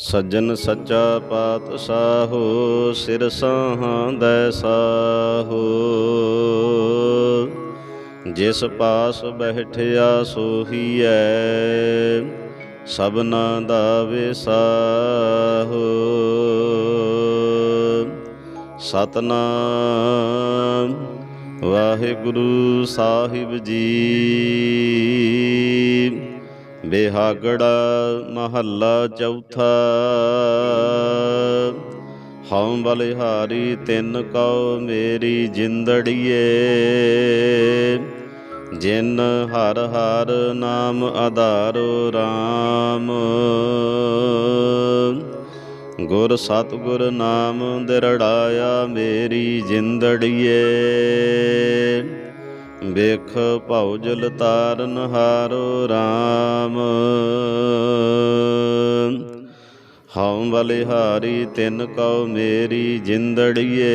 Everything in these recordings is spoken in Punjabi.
ਸੱਜਣ ਸੱਚਾ ਪਾਤਸ਼ਾਹੋ, ਸਿਰ ਸਾਹਾਂਦੈ ਸਾਹੋ। ਜਿਸ ਪਾਸ ਬੈਠਿਆ ਸੋਹੀਐ, ਸਭਨਾ ਦਾ ਵਿਸਾਹੋ। ਸਤਨਾਮ ਵਾਹਿਗੁਰੂ ਸਾਹਿਬ ਜੀ। ਬਿਹਾਗੜਾ ਮਹੱਲਾ ਚੌਥਾ। ਹਉ ਬਲਿਹਾਰੀ, ਤਿੰਨ ਕਉ ਮੇਰੀ ਜਿੰਦੜੀਏ। ਜਿਨ ਹਰ ਹਰ ਨਾਮ ਆਧਾਰੋ RAM ਗੁਰ ਸਤਿਗੁਰ ਨਾਮ ਦਿਰੜਾਇਆ ਮੇਰੀ ਜਿੰਦੜੀਏ। ਵੇਖ ਭਉਜਲ ਤਾਰਨ ਹਾਰੋ RAM ਹਉ ਬਲਿਹਾਰੀ ਤਿਨ ਕਉ ਮੇਰੀ ਜਿੰਦੜੀਏ।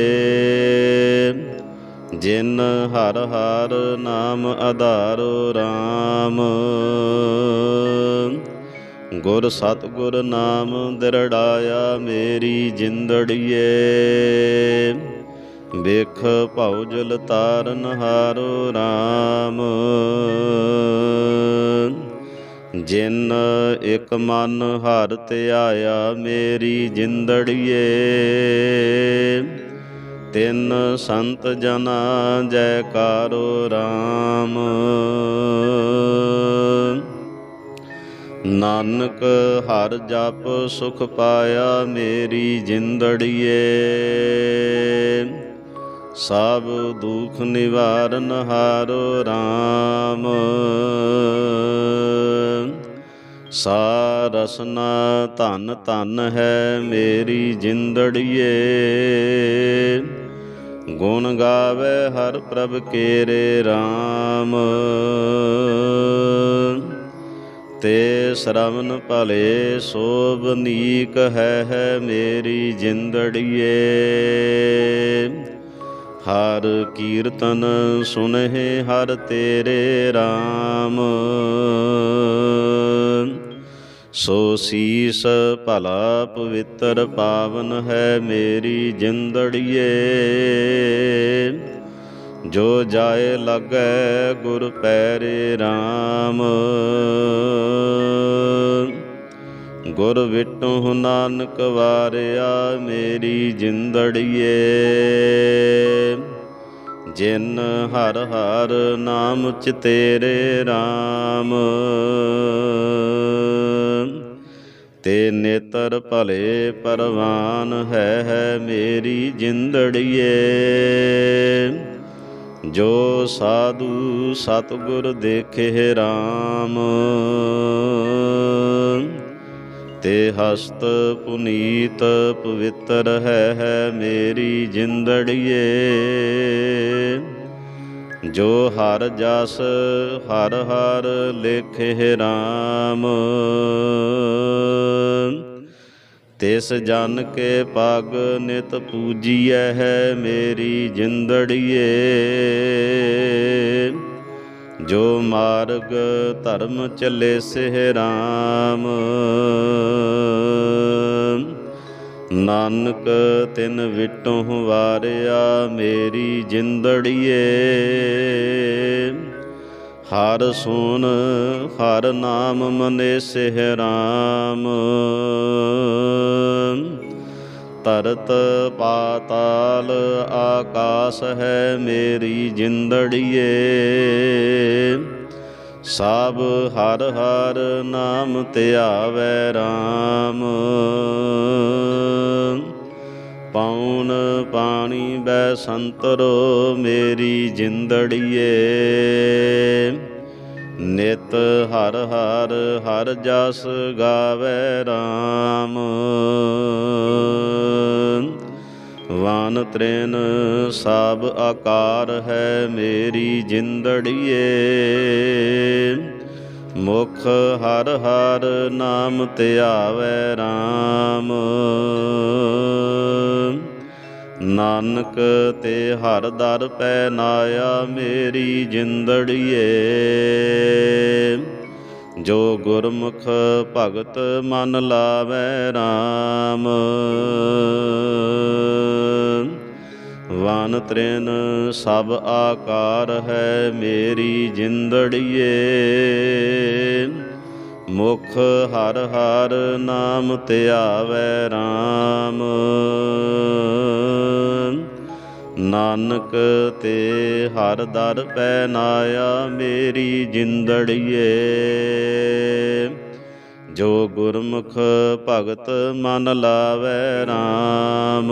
ਜਿਨ ਹਰ ਹਰ ਨਾਮ ਆਧਾਰੋ RAM ਗੁਰ ਸਤਿਗੁਰ ਨਾਮ ਦਿਰੜਾਇਆ ਮੇਰੀ ਜਿੰਦੜੀਏ। ਵੇਖ ਭਉਜਲ ਤਾਰਨ ਹਾਰੋ RAM ਜਿਨ ਇਕ ਮਨ ਹਰ ਧਿਆਇਆ ਮੇਰੀ ਜਿੰਦੜੀਏ, ਤਿੰਨ ਸੰਤ ਜਨਾ ਜੈਕਾਰੋ RAM ਨਾਨਕ ਹਰ ਜਪ ਸੁਖ ਪਾਇਆ ਮੇਰੀ ਜਿੰਦੜੀਏ ਸਭ ਦੁਖ ਨਿਵਾਰਨ ਹਾਰੋ RAM ਸਾ ਰਸਨਾ ਧਨ ਧਨ ਹੈ ਮੇਰੀ ਜਿੰਦੜੀਏ। ਗੁਣ ਗਾਵੇ ਹਰ ਪ੍ਰਭ ਕੇਰੇ RAM ਤੇ ਸ਼ਰਵਨ ਭਲੇ ਸੋਭ ਨੀਕ ਹੈ ਮੇਰੀ ਜਿੰਦੜੀਏ। ਹਰ ਕੀਰਤਨ ਸੁਨਹਿ ਹਰ ਤੇਰੇ RAM ਸੋ ਸੀਸ ਭਲਾ ਪਵਿੱਤਰ ਪਾਵਨ ਹੈ ਮੇਰੀ ਜਿੰਦੜੀਏ। ਜੋ ਜਾਏ ਲੱਗੈ ਗੁਰ ਪੈਰੇ RAM ਗੁਰ ਵਿਟੋ ਨਾਨਕ ਵਾਰਿਆ ਮੇਰੀ ਜਿੰਦੜੀਏ। ਜਿਨ ਹਰ ਹਰ ਨਾਮ ਚ ਤੇਰੇ RAM ਤੇ ਨੇਤਰ ਭਲੇ ਪਰਵਾਨ ਹੈ ਹੈ ਮੇਰੀ ਜਿੰਦੜੀਏ। ਜੋ ਸਾਧੂ ਸਤਗੁਰ ਦੇਖੇ RAM ਤੇ ਹਸਤ ਪੁਨੀਤ ਪਵਿੱਤਰ ਹੈ ਹੈ ਮੇਰੀ ਜਿੰਦੜੀਏ। ਜੋ ਹਰ ਜਸ, ਹਰ ਹਰ ਲੇਖੇ RAM ਤਿਸ ਜਨ ਕੇ ਪਗ ਨਿਤ ਪੂਜੀਐ ਹੈ ਮੇਰੀ ਜਿੰਦੜੀਏ। ਜੋ ਮਾਰਗ ਧਰਮ ਚੱਲੇ ਸਿਹ RAM ਨਾਨਕ ਤਿਨ ਵਿਟੋਂ ਵਾਰਿਆ ਮੇਰੀ ਜਿੰਦੜੀਏ। ਹਰ ਸੋਨ, ਹਰ ਨਾਮ ਮਨੇ ਸਿਹ RAM ਤਰਤ ਪਾਤਾਲ ਆਕਾਸ ਹੈ ਮੇਰੀ ਜਿੰਦੜੀਏ। ਸਭ ਹਰ ਹਰ ਨਾਮ ਧਿਆਵੈ RAM ਪੌਣ ਪਾਣੀ ਬੈ ਸੰਤਰੋ ਮੇਰੀ ਜਿੰਦੜੀਏ। ਨਿਤ ਹਰ ਹਰ ਹਰ ਜਸ ਗਾਵੇ ਰਾਮ। ਤ੍ਰੇਨ ਸਭ ਆਕਾਰ ਹੈ ਮੇਰੀ ਜਿੰਦੜੀਏ। ਮੁਖ ਹਰ ਹਰ ਨਾਮ ਧਿਆਵੈ RAM ਨਾਨਕ ਤੇ ਹਰ ਦਰ ਪੈ ਨਾਇਆ ਮੇਰੀ ਜਿੰਦੜੀਏ। ਜੋ ਗੁਰਮੁਖ ਭਗਤ ਮਨ ਲਾਵੈ RAM ਵਨ ਤ੍ਰਿਨ, ਸਭ ਆਕਾਰ ਹੈ ਮੇਰੀ ਜਿੰਦੜੀਏ। ਮੁਖ ਹਰ ਹਰ ਨਾਮ ਧਿਆਵੈ RAM ਨਾਨਕ ਤੇ ਹਰ ਦਰ ਪੈ ਨਾਇਆ ਮੇਰੀ ਜਿੰਦੜੀਏ। ਜੋ ਗੁਰਮੁਖ ਭਗਤ ਮਨ ਲਾਵੈ RAM